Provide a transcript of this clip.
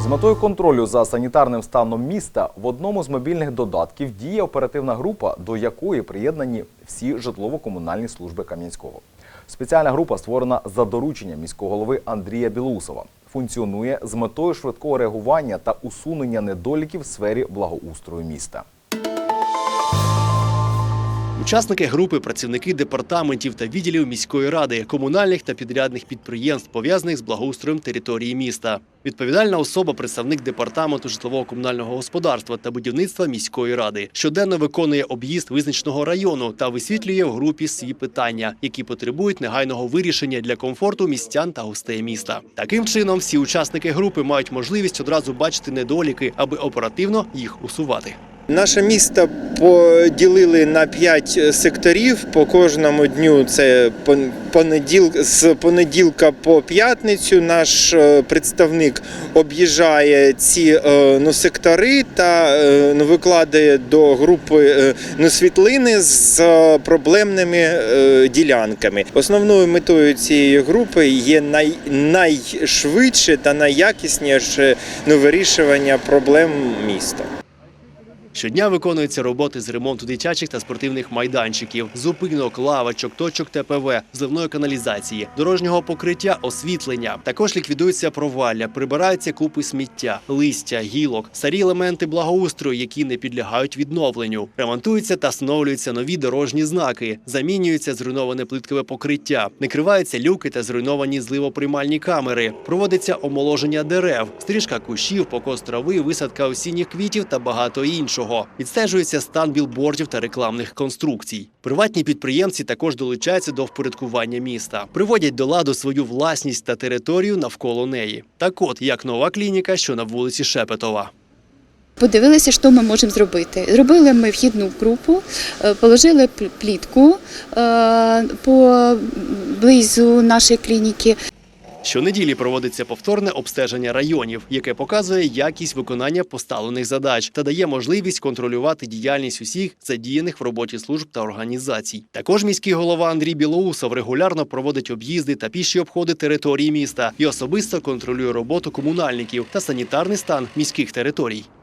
З метою контролю за санітарним станом міста в одному з мобільних додатків діє оперативна група, до якої приєднані всі житлово-комунальні служби Кам'янського. Спеціальна група створена за дорученням міського голови Андрія Білусова. Функціонує з метою швидкого реагування та усунення недоліків в сфері благоустрою міста. Учасники групи працівники департаментів та відділів міської ради, комунальних та підрядних підприємств, пов'язаних з благоустроєм території міста. Відповідальна особа, представник департаменту житлового комунального господарства та будівництва міської ради, щоденно виконує об'їзд визначеного району та висвітлює в групі свої питання, які потребують негайного вирішення для комфорту містян та гостей міста. Таким чином, всі учасники групи мають можливість одразу бачити недоліки, аби оперативно їх усувати. Наше місто поділили на п'ять секторів. По кожному дню це пон- понеділ... з понеділка по п'ятницю. Наш е, представник об'їжджає ці е, ну, сектори та е, ну, викладає до групи е, ну, світлини з е, проблемними е, ділянками. Основною метою цієї групи є най... найшвидше та найякісніше ну, вирішування проблем міста. Щодня виконуються роботи з ремонту дитячих та спортивних майданчиків, зупинок, лавочок, точок ТПВ, зливної каналізації, дорожнього покриття, освітлення. Також ліквідуються провалля, прибираються купи сміття, листя, гілок, старі елементи благоустрою, які не підлягають відновленню. Ремонтуються та встановлюються нові дорожні знаки, замінюється зруйноване плиткове покриття, накриваються люки та зруйновані зливоприймальні камери. Проводиться омоложення дерев, стрижка кущів, покос трави, висадка осінніх квітів та багато іншого. Відстежується стан білбордів та рекламних конструкцій. Приватні підприємці також долучаються до впорядкування міста, приводять до ладу свою власність та територію навколо неї. Так от, як нова клініка, що на вулиці Шепетова. Подивилися, що ми можемо зробити. Зробили ми вхідну групу, е, положили пл- плітку е, поблизу нашої клініки. Щонеділі проводиться повторне обстеження районів, яке показує якість виконання поставлених задач та дає можливість контролювати діяльність усіх задіяних в роботі служб та організацій. Також міський голова Андрій Білоусов регулярно проводить об'їзди та піші обходи території міста і особисто контролює роботу комунальників та санітарний стан міських територій.